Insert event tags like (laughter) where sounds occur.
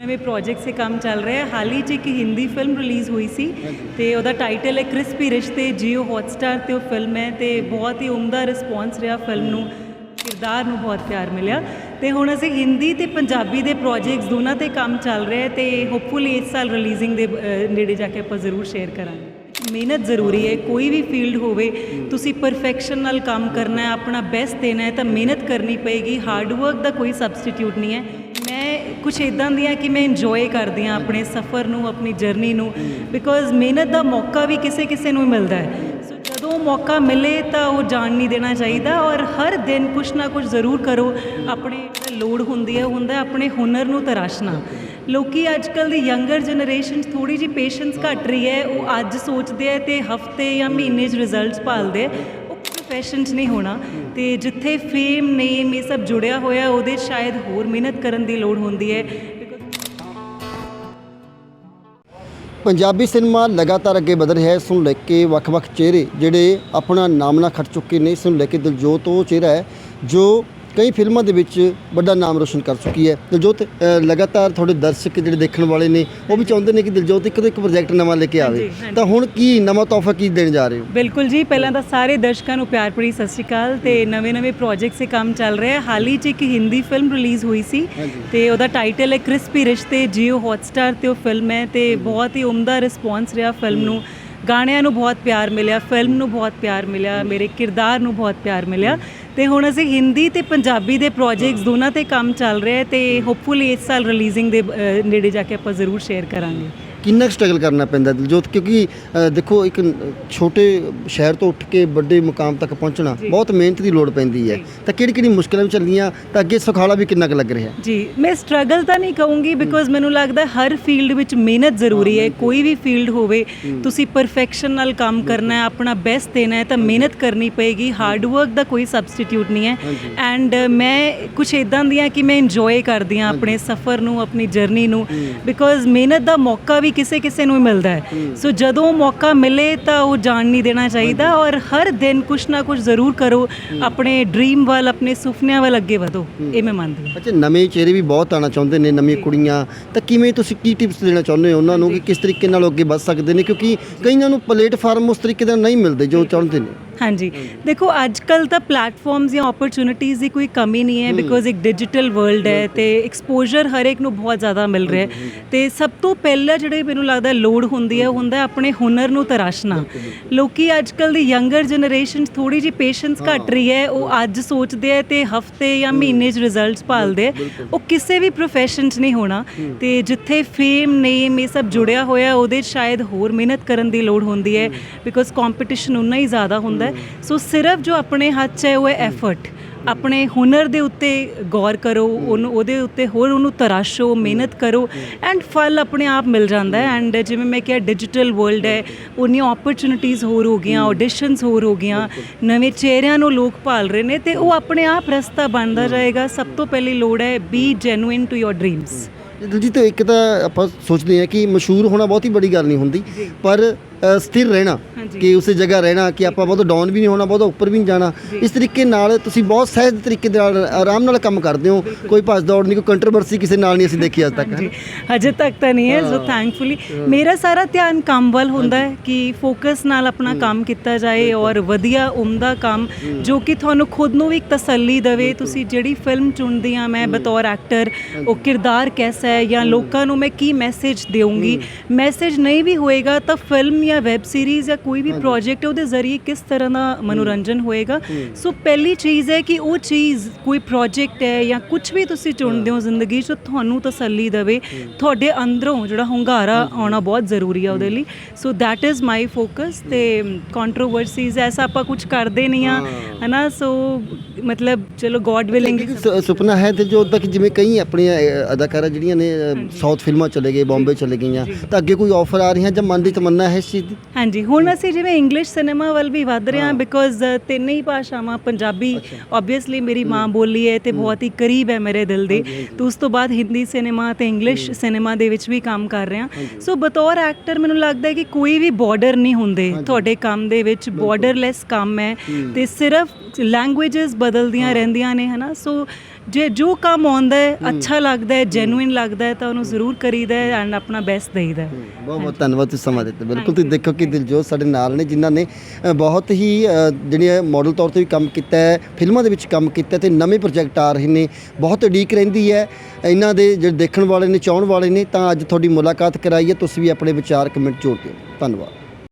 ਨਵੇਂ ਪ੍ਰੋਜੈਕਟ 'ਤੇ ਕੰਮ ਚੱਲ ਰਿਹਾ ਹੈ ਹਾਲ ਹੀ 'ਚ ਇੱਕ ਹਿੰਦੀ ਫਿਲਮ ਰਿਲੀਜ਼ ਹੋਈ ਸੀ ਤੇ ਉਹਦਾ ਟਾਈਟਲ ਹੈ ਕ੍ਰਿਸਪੀ ਰਿਸ਼ਤੇ ਜੀਓ ਹੌਟਸਟਾਰ ਤੇ ਉਹ ਫਿਲਮ ਹੈ ਤੇ ਬਹੁਤ ਹੀ ਉਮਦਾ ਰਿਸਪੌਂਸ ਰਿਹਾ ਫਿਲਮ ਨੂੰ ਕਿਰਦਾਰ ਨੂੰ ਬਹੁਤ ਪਿਆਰ ਮਿਲਿਆ। ਤੇ ਹੁਣ ਅਸੀਂ ਹਿੰਦੀ ਤੇ ਪੰਜਾਬੀ ਦੇ ਪ੍ਰੋਜੈਕਟਸ ਦੋਨਾਂ ਤੇ ਕੰਮ ਚੱਲ ਰਿਹਾ ਹੈ ਤੇ ਹੋਪਫੁਲੀ ਇਸ ਸਾਲ ਰਿਲੀਜ਼ਿੰਗ ਦੇ ਅ, ਨੇੜੇ ਜਾ ਕੇ ਆਪਾਂ ਜ਼ਰੂਰ ਸ਼ੇਅਰ ਕਰਾਂਗੇ। ਮਿਹਨਤ ਜ਼ਰੂਰੀ ਹੈ ਕੋਈ ਵੀ ਫੀਲਡ ਹੋਵੇ ਤੁਸੀਂ ਪਰਫੈਕਸ਼ਨ ਨਾਲ ਕੰਮ ਕਰਨਾ ਹੈ ਆਪਣਾ ਬੈਸਟ ਦੇਣਾ ਹੈ ਤਾਂ ਮਿਹਨਤ ਕਰਨੀ ਪਏਗੀ। ਹਾਰਡ ਵਰਕ ਦਾ ਕੋਈ ਸਬਸਟੀਟਿਊਟ ਨਹੀਂ ਹੈ। ਕੁਝ ਇਦਾਂ ਦੀਆਂ ਕਿ ਮੈਂ ਇੰਜੋਏ ਕਰਦੀ ਹਾਂ ਆਪਣੇ ਸਫ਼ਰ ਨੂੰ, ਆਪਣੀ ਜਰਨੀ ਨੂੰ ਬਿਕੋਜ਼ ਮਿਹਨਤ ਦਾ ਮੌਕਾ ਵੀ ਕਿਸੇ ਕਿਸੇ ਨੂੰ ਮਿਲਦਾ ਹੈ। ਸੋ ਜਦੋਂ ਮੌਕਾ ਮਿਲੇ ਤਾਂ ਉਹ ਜਾਣ ਨਹੀਂ ਦੇਣਾ ਚਾਹੀਦਾ ਔਰ ਹਰ ਦਿਨ ਕੁਛ ਨਾ ਕੁਛ ਜ਼ਰੂਰ ਕਰੋ। ਆਪਣੇ ਲੋੜ ਹੁੰਦੀ ਹੈ, ਉਹ ਹੁੰਦਾ ਆਪਣੇ ਹੁਨਰ ਨੂੰ ਤਰਾਸ਼ਣਾ। ਲੋਕੀ ਅੱਜ ਕੱਲ ਦੀ ਯੰਗਰ ਜਨਰੇਸ਼ਨ ਥੋੜੀ ਜਿਹੀ ਪੇਸ਼ੈਂਸ ਘਟ ਰਹੀ ਹੈ, ਉਹ ਅੱਜ ਸੋਚਦੇ ਆ ਤੇ ਹਫ਼ਤੇ ਜਾਂ ਮਹੀਨੇ 'ਚ ਰਿਜ਼ਲਟਸ ਭਾਲਦੇ ਆ 'ਚ ਨਹੀਂ ਹੋਣਾ ਤੇ ਜਿੱਥੇ ਫੇਮ ਨੇਮ ਇਹ ਸਭ ਜੁੜਿਆ ਹੋਇਆ, ਉਹਦੇ ਸ਼ਾਇਦ ਹੋਰ ਮਿਹਨਤ ਕਰਨ ਦੀ ਲੋੜ ਹੁੰਦੀ ਹੈ। ਪੰਜਾਬੀ ਸਿਨੇਮਾ ਲਗਾਤਾਰ ਅੱਗੇ ਵਧ ਰਿਹਾ ਹੈ, ਇਸ ਨੂੰ ਲੈ ਕੇ ਵੱਖ-ਵੱਖ ਚਿਹਰੇ ਜਿਹੜੇ ਆਪਣਾ ਨਾਮਣਾ ਖੱਟ ਚੁੱਕੇ ਨੇ, ਇਸ ਨੂੰ ਲੈ ਕੇ ਦਿਲਜੋਤ ਉਹ ਚਿਹਰਾ ਹੈ ਜੋ ਕਈ ਫਿਲਮਾਂ ਦੇ ਵਿੱਚ ਵੱਡਾ ਨਾਮ ਰੋਸ਼ਨ ਕਰ ਚੁੱਕੀ ਹੈ। ਦਿਲਜੋਤ ਲਗਾਤਾਰ ਤੁਹਾਡੇ ਦਰਸ਼ਕ ਜਿਹੜੇ ਦੇਖਣ ਵਾਲੇ ਨੇ ਉਹ ਵੀ ਚਾਹੁੰਦੇ ਨੇ ਕਿ ਦਿਲਜੋਤ ਇੱਕ ਤੋਂ ਇੱਕ ਪ੍ਰੋਜੈਕਟ ਨਵਾਂ ਲੈ ਕੇ ਆਵੇ। ਤਾਂ ਹੁਣ ਕੀ ਨਵਾਂ ਤੋਹਫਾ ਕੀ ਦੇਣ ਜਾ ਰਹੇ ਹੋ? ਬਿਲਕੁਲ ਜੀ ਪਹਿਲਾਂ ਤਾਂ ਸਾਰੇ ਦਰਸ਼ਕਾਂ ਨੂੰ ਪਿਆਰ ਭਰੀ ਸਤਿ ਸ਼੍ਰੀ ਅਕਾਲ ਤੇ ਨਵੇਂ-ਨਵੇਂ ਪ੍ਰੋਜੈਕਟ ਸੇ ਕੰਮ ਚੱਲ ਰਿਹਾ ਹੈ ਹਾਲ ਹੀ 'ਚ ਇੱਕ ਹਿੰਦੀ ਫਿਲਮ ਰਿਲੀਜ਼ ਹੋਈ ਸੀ। ਤੇ ਉਹਦਾ ਟਾਈਟਲ ਹੈ ਕ੍ਰਿਸਪੀ ਰਿਸ਼ਤੇ ਜੀਓ ਹੌਟਸਟਾਰ ਤੇ ਉਹ ਫਿਲਮ ਹੈ ਤੇ ਬਹੁਤ ਹੀ ਉਮਦਾ ਰਿਸਪੌਂਸ ਰਿਹਾ ਫਿਲਮ ਨੂੰ। ਗਾਣਿਆਂ ਨੂੰ ਬਹੁਤ ਪਿਆਰ ਮਿਲਿਆ ਫਿਲਮ ਨੂੰ ਬਹੁਤ ਪਿਆਰ ਮਿਲਿਆ ਮੇਰੇ ਕਿਰਦਾਰ ਨੂੰ ਬਹੁਤ ਪਿਆਰ ਮਿਲਿਆ। ਤੇ ਹੁਣ ਅਸੀਂ ਹਿੰਦੀ ਤੇ ਪੰਜਾਬੀ ਦੇ ਪ੍ਰੋਜੈਕਟਸ ਦੋਨਾਂ ਤੇ ਕੰਮ ਚੱਲ ਰਿਹਾ ਹੈ ਤੇ ਹੋਪਫੁਲੀ ਇਸ ਸਾਲ ਰਿਲੀਜ਼ਿੰਗ ਦੇ ਅ, ਨੇੜੇ ਜਾ ਕੇ ਆਪਾਂ ਜ਼ਰੂਰ ਸ਼ੇਅਰ ਕਰਾਂਗੇ। ਕਿੰਨਾ ਸਟਰਗਲ ਕਰਨਾ ਪੈਂਦਾ ਦਿਲਜੋਤ? ਕਿਉਂਕਿ ਅ, ਦੇਖੋ ਇੱਕ ਨ- ਛੋਟੇ ਸ਼ਹਿਰ ਤੋਂ ਉੱਠ ਕੇ ਵੱਡੇ ਮੁਕਾਮ ਤੱਕ ਪਹੁੰਚਣਾ। ਬਹੁਤ ਮਿਹਨਤ ਦੀ ਲੋੜ ਪੈਂਦੀ ਹੈ। ਤਾਂ ਕਿਹੜੀ ਕਿਹੜੀ ਮੁਸ਼ਕਲਾਂ ਵੀ ਚੱਲੀਆਂ ਤਾਂ ਅੱਗੇ ਸੁਖਾਲਾ ਵੀ ਕਿੰਨਾ ਕੁ ਲੱਗ ਰਿਹਾ? ਜੀ ਮੈਂ ਸਟਰਗਲ ਤਾਂ ਨਹੀਂ ਕਹੂੰਗੀ ਬਿਕੋਜ਼ ਮੈਨੂੰ ਲੱਗਦਾ ਹਰ ਫੀਲਡ ਵਿੱਚ ਮਿਹਨਤ ਜ਼ਰੂਰੀ ਹੈ ਕੋਈ ਵੀ ਫੀਲਡ ਹੋਵੇ ਤੁਸੀਂ ਪਰਫੈਕਸ਼ਨ ਨਾਲ ਕੰਮ ਕਰਨਾ ਹੈ ਆਪਣਾ ਬੈਸਟ ਦੇਣਾ ਹੈ ਤਾਂ ਮਿਹਨਤ ਕਰਨੀ ਪਏਗੀ। ਹਾਰਡ ਵਰਕ ਦਾ ਕੋਈ ਸਬਸਟੀਟਿਊਟ ਨਹੀਂ ਹੈ। ਐਂਡ ਮੈਂ ਕੁਝ ਇਦਾਂ ਦੀਆਂ ਕਿ ਮੈਂ ਇੰਜੋਏ ਕਰਦੀ ਹਾਂ ਆਪਣੇ ਸਫ਼ਰ ਨੂੰ ਆਪਣੀ ਜਰਨੀ ਨੂੰ ਬਿਕੋਜ਼ ਮਿਹਨਤ ਦਾ ਮੌਕਾ ਵੀ ਕਿਸੇ ਕਿਸੇ ਨੂੰ ਮਿਲਦਾ ਹੈ। ਸੋ ਜਦੋਂ ਮੌਕਾ ਮਿਲੇ ਤਾਂ ਉਹ ਜਾਣ ਨਹੀਂ ਦੇਣਾ ਚਾਹੀਦਾ ਔਰ ਹਰ ਦਿਨ ਕੁਛ ਨਾ ਕੁਛ ਜ਼ਰੂਰ ਕਰੋ। ਆਪਣੇ ਡ੍ਰੀਮ ਵੱਲ ਆਪਣੇ ਸੁਪਨਿਆਂ ਵੱਲ ਅੱਗੇ ਵਧੋ। ਇਹ ਮੈਂ ਮੰਨਦੀ ਹਾਂ। ਅੱਛਾ ਨਵੇਂ ਚਿਹਰੇ ਵੀ ਬਹੁਤ ਆਉਣਾ ਚਾਹੁੰਦੇ ਨੇ ਨਵੀਆਂ ਕੁੜੀਆਂ। ਤਾਂ ਕਿਵੇਂ ਤੁਸੀਂ ਕੀ ਟਿਪਸ ਦੇਣਾ ਚਾਹੁੰਦੇ ਹੋ ਉਹਨਾਂ ਨੂੰ ਕਿ ਕਿਸ ਤਰੀਕੇ ਨਾਲ ਅੱਗੇ ਵੱਧ ਸਕਦੇ ਨੇ? ਕਿਉਂਕਿ ਕਈਆਂ ਨੂੰ ਪਲੇਟਫਾਰਮ ਉਸ ਤਰੀਕੇ ਦਾ ਨਹੀਂ ਮਿਲਦੇ ਜੋ। ਚਾਹੁੰਦੇ ਨੇ। ਹਾਂਜੀ। ਦੇਖੋ ਅੱਜ ਕੱਲ ਤਾਂ ਪਲੇਟਫਾਰਮਸ ਜਾਂ ਓਪਰਚ्युनिटीज ਦੀ ਕੋਈ ਕਮੀ ਨਹੀਂ ਹੈ ਬਿਕੋਜ਼ ਇੱਕ ਡਿਜੀਟਲ ਵਰਲਡ ਹੈ ਤੇ ਐਕਸਪੋਜ਼ਰ ਹਰ ਇੱਕ ਨੂੰ ਬਹੁਤ ਜ਼ਿਆਦਾ ਮਿਲ ਰਿਹਾ ਹੈ। ਤੇ ਸਭ ਤੋਂ ਪਹਿਲਾਂ ਜਿਹੜੇ ਮੈਨੂੰ ਲੱਗਦਾ ਲੋੜ ਹੁੰਦੀ ਹੈ ਹੁੰਦਾ ਆਪਣੇ ਹੁਨਰ ਨੂੰ ਤਰਾਸ਼ਣਾ। ਲੋਕੀ ਅੱਜ ਕੱਲ ਦੀ ਯੰਗਰ ਜਨਰੇਸ਼ਨ ਥੋੜੀ ਜੀ ਪੇਸ਼ੈਂਸ ਘਟ ਰਹੀ ਹੈ ਉਹ ਅੱਜ ਸੋਚਦੇ ਹੈ ਤੇ ਹਫ਼ਤੇ ਜਾਂ ਮਹੀਨੇ 'ਚ ਰਿਜ਼ਲਟਸ ਪਾਲਦੇ ਹੈ। ਉਹ ਕਿਸੇ ਵੀ profession 'ਚ ਨਹੀਂ ਹੋਣਾ। ਤੇ ਜਿੱਥੇ ਫੇਮ ਨੇਮ ਇਹ ਸਭ ਜੁੜਿਆ ਹੋਇਆ ਉਹਦੇ 'ਚ ਸ਼ਾਇਦ ਹੋਰ ਮਿਹਨਤ ਕਰਨ ਦੀ ਲੋੜ ਹੁੰਦੀ ਹੈ ਬਿਕੋਜ਼ ਕੰਪੀਟੀਸ਼ਨ ਉਨਾ ਹੀ ਜ਼ਿਆਦਾ ਹੁੰਦਾ ਹੈ। ਸੋ ਸਿਰਫ ਜੋ ਆਪਣੇ ਹੱਥ 'ਚ ਹੈ ਉਹ ਹੈ ਐਫਰਟ ਆਪਣੇ ਹੁਨਰ ਦੇ ਉੱਤੇ ਗੌਰ ਕਰੋ ਉਹਨੂੰ ਉਹਦੇ ਉੱਤੇ ਹੋਰ ਉਹਨੂੰ ਤਰਾਸ਼ੋ ਮਿਹਨਤ ਕਰੋ ਐਂਡ ਫਲ ਆਪਣੇ ਆਪ ਮਿਲ ਜਾਂਦਾ ਹੈ। ਐਂਡ ਜਿਵੇਂ ਮੈਂ ਕਿਹਾ ਡਿਜੀਟਲ ਵਰਲਡ ਹੈ ਉਹਨੀਆਂ ਓਪਰਚ्युनिटीज ਹੋਰ ਹੋ ਗਈਆਂ ਆਡੀਸ਼ਨਸ ਹੋਰ ਹੋ ਗਈਆਂ ਨਵੇਂ ਚਿਹਰਿਆਂ ਨੂੰ ਲੋਕ ਭਾਲ ਰਹੇ ਨੇ ਤੇ ਉਹ ਆਪਣੇ ਆਪ ਰਸਤਾ ਬਣਦਾ ਜਾਏਗਾ। ਸਭ ਤੋਂ ਪਹਿਲੀ ਲੋੜ ਹੈ be genuine to your dreams ਜੀ ਤਾਂ ਇੱਕ ਤਾਂ ਆਪਾਂ ਸੋਚਦੇ ਹਾਂ ਕਿ ਮਸ਼ਹੂਰ ਹੋਣਾ ਬਹੁਤ ਹੀ ਬੜੀ ਗੱਲ ਨਹੀਂ ਹੁੰਦੀ ਪਰ ਸਥਿਰ ਰਹਿਣਾ। ਕਿ ਉਸੇ ਜਗ੍ਹਾ ਰਹਿਣਾ ਕਿ ਆਪਾਂ ਬਹੁਤ ਡਾਊਨ ਵੀ ਨਹੀਂ ਹੋਣਾ ਬਹੁਤ ਉੱਪਰ ਵੀ ਨਹੀਂ ਜਾਣਾ। ਇਸ ਤਰੀਕੇ ਨਾਲ ਤੁਸੀਂ ਬਹੁਤ ਸਹਿਜ ਤਰੀਕੇ ਦੇ ਨਾਲ ਆਰਾਮ ਨਾਲ ਕੰਮ ਕਰਦੇ ਹੋ। ਕੋਈ ਭੱਜ ਦੌੜ ਨਹੀਂ ਕੋਈ ਕੰਟਰੋਵਰਸੀ ਕਿਸੇ ਨਾਲ ਨਹੀਂ ਅਸੀਂ (laughs) ਦੇਖੀ ਅੱਜ ਤੱਕ ਜੀ ਹਜੇ ਤੱਕ ਤਾਂ ਨਹੀਂ ਹੈ ਸੋ ਥੈਂਕਫੁਲੀ ਮੇਰਾ ਸਾਰਾ ਧਿਆਨ ਕੰਮ ਵੱਲ ਹੁੰਦਾ ਹੈ ਕਿ ਫੋਕਸ ਨਾਲ ਆਪਣਾ ਕੰਮ ਕੀਤਾ ਜਾਏ ਔਰ ਵਧੀਆ ਉਮਦਾ ਕੰਮ ਜੋ ਕਿ ਤੁਹਾਨੂੰ ਖੁਦ ਨੂੰ ਵੀ ਇੱਕ ਤਸੱਲੀ ਦੇਵੇ। ਤੁਸੀਂ ਜਿਹੜੀ ਫਿਲਮ ਚੁਣਦੀ ਆ ਮੈਂ ਬਤੌਰ ਐਕਟਰ ਉਹ ਕਿਰਦਾਰ ਕੈਸਾ ਹੈ ਜਾਂ ਲੋਕਾਂ ਨੂੰ ਮੈਂ ਕੀ ਮੈਸੇਜ ਦੇਵਾਂਗੀ ਮੈਸੇਜ ਨਹੀਂ ਵੀ ਹੋਏਗਾ ਤਾਂ ਫਿਲਮ ਜਾਂ ਵੈਬ ਸੀਰੀਜ਼ ਜਾਂ ਕੋਈ ਵੀ ਪ੍ਰੋਜੈਕਟ ਹੈ ਉਹਦੇ ਜ਼ਰੀਏ ਕਿਸ ਤਰ੍ਹਾਂ ਦਾ ਮਨੋਰੰਜਨ ਹੋਏਗਾ? ਸੋ ਪਹਿਲੀ ਚੀਜ਼ ਹੈ ਕਿ ਉਹ ਚੀਜ਼ ਕੋਈ ਪ੍ਰੋਜੈਕਟ ਹੈ ਜਾਂ ਕੁਝ ਵੀ ਤੁਸੀਂ ਚੁਣਦੇ ਹੋ ਜ਼ਿੰਦਗੀ 'ਚ ਤੁਹਾਨੂੰ ਤਸੱਲੀ ਦੇਵੇ। ਤੁਹਾਡੇ ਅੰਦਰੋਂ ਜਿਹੜਾ ਹੁੰਗਾਰਾ ਆਉਣਾ ਬਹੁਤ ਜ਼ਰੂਰੀ ਹੈ ਉਹਦੇ ਲਈ। So that is my focus ਤੇ ਕੰਟਰੋਵਰਸੀਜ਼ ਐਸਾ ਆਪਾਂ ਕੁਝ ਕਰਦੇ ਨਹੀਂ ਆ ਹਨਾ? ਸੋ ਮਤਲਬ ਚਲੋ ਗੋਡ ਵਿਲਿੰਗ ਸੁਪਨਾ ਹੈ ਤੇ ਜੋ ਤੱਕ ਜਿਵੇਂ ਕਈ ਆਪਣੀਆਂ ਅਦਾਕਾਰਾਂ ਜਿਹੜੀਆਂ ਨੇ ਸਾਊਥ ਫਿਲਮਾਂ ਚਲੇ ਗਏ ਬੰਬੇ ਚਲੇ ਗਈਆਂ ਤਾਂ ਅੱਗੇ ਕੋਈ ਆਫਰ ਆ ਰਹੀਆਂ ਜਾਂ ਮਨ ਦੀ ਤਮੰਨਾ ਹੈ ਇਸ ਦੀ ਹਾਂਜੀ ਹੁਣ ਅਸੀਂ ਜਿਵੇਂ ਇੰਗਲਿਸ਼ ਸਿਨੇਮਾ ਵੱਲ ਵੀ ਵੱਧ ਰਹੇ ਹਾਂ ਬਿਕੋਜ਼ ਤਿੰਨੇ ਹੀ ਭਾਸ਼ਾਵਾਂ ਪੰਜਾਬੀ ਆਬਵੀਅਸਲੀ ਮੇਰੀ ਮਾਂ ਬੋਲੀ ਹੈ ਤੇ ਬਹੁਤ ਹੀ ਕਰੀਬ ਹੈ ਮੇਰੇ ਦਿਲ ਦੇ। ਤੇ ਉਸ ਤੋਂ ਬਾਅਦ ਹਿੰਦੀ ਸਿਨੇਮਾ ਤੇ ਇੰਗਲਿਸ਼ ਸਿਨੇਮਾ ਦੇ ਵਿੱਚ ਵੀ ਕੰਮ ਕਰ ਰਹੇ ਹਾਂ। ਸੋ ਬਤੌਰ ਐਕਟਰ ਮੈਨੂੰ ਲੱਗਦਾ ਹੈ ਕਿ ਕੋਈ ਵੀ ਬਾਰਡਰ ਨਹੀਂ ਹੁੰਦੇ ਤੁਹਾਡੇ ਕੰਮ ਦੇ ਵਿੱਚ। ਬਾਰਡਰਲੈਸ ਕੰਮ ਹੈ ਤੇ ਸਿਰਫ ਲੈਂਗੁਏजेस ਬਦਲਦੀਆਂ ਰਹਿੰਦੀਆਂ ਨੇ ਹਨਾ? ਸੋ ਜੇ ਜੋ ਕੰਮ ਆਉਂਦਾ ਹੈ ਅੱਛਾ ਲੱਗਦਾ ਹੈ ਜੈਨੂਇਨ ਲੱਗਦਾ ਹੈ ਤਾਂ ਉਹਨੂੰ ਜ਼ਰੂਰ ਕਰੀਦਾ ਹੈ ਐਂਡ ਆਪਣਾ ਬੈਸਟ ਦੇਈਦਾ ਹੈ। ਬਹੁਤ ਬਹੁਤ ਧੰਨਵਾਦ ਤੁਸੀਂ ਸਮਾਂ ਦਿੱਤਾ। ਬਿਲਕੁਲ ਤੁਸੀਂ ਦੇਖੋ ਕਿ ਦਿਲਜੋਤ ਸਾਡੇ ਨਾਲ ਨੇ ਜਿਨ੍ਹਾਂ ਨੇ ਅ, ਬਹੁਤ ਹੀ ਅ, ਜਿਹੜੀਆਂ ਮਾਡਲ ਤੌਰ ਤੇ ਵੀ ਕੰਮ ਕੀਤਾ ਹੈ ਫਿਲਮਾਂ ਦੇ ਵਿੱਚ ਕੰਮ ਕੀਤਾ ਤੇ ਨਵੇਂ ਪ੍ਰੋਜੈਕਟ ਆ ਰਹੇ ਨੇ। ਬਹੁਤ ਉਡੀਕ ਰਹਿੰਦੀ ਹੈ। ਇਹਨਾਂ ਦੇ ਜਿਹੜੇ ਦੇਖਣ ਵਾਲੇ ਨੇ ਚਾਹਣ ਵਾਲੇ ਨੇ ਤਾਂ ਅੱਜ ਤੁਹਾਡੀ ਮੁਲਾਕਾਤ ਕਰਾਈ ਹੈ। ਤੁਸੀਂ ਵੀ ਆਪਣੇ ਵਿਚਾਰ ਕਮੈਂਟ ਜੋੜ ਦਿਓ। ਧੰਨਵਾਦ।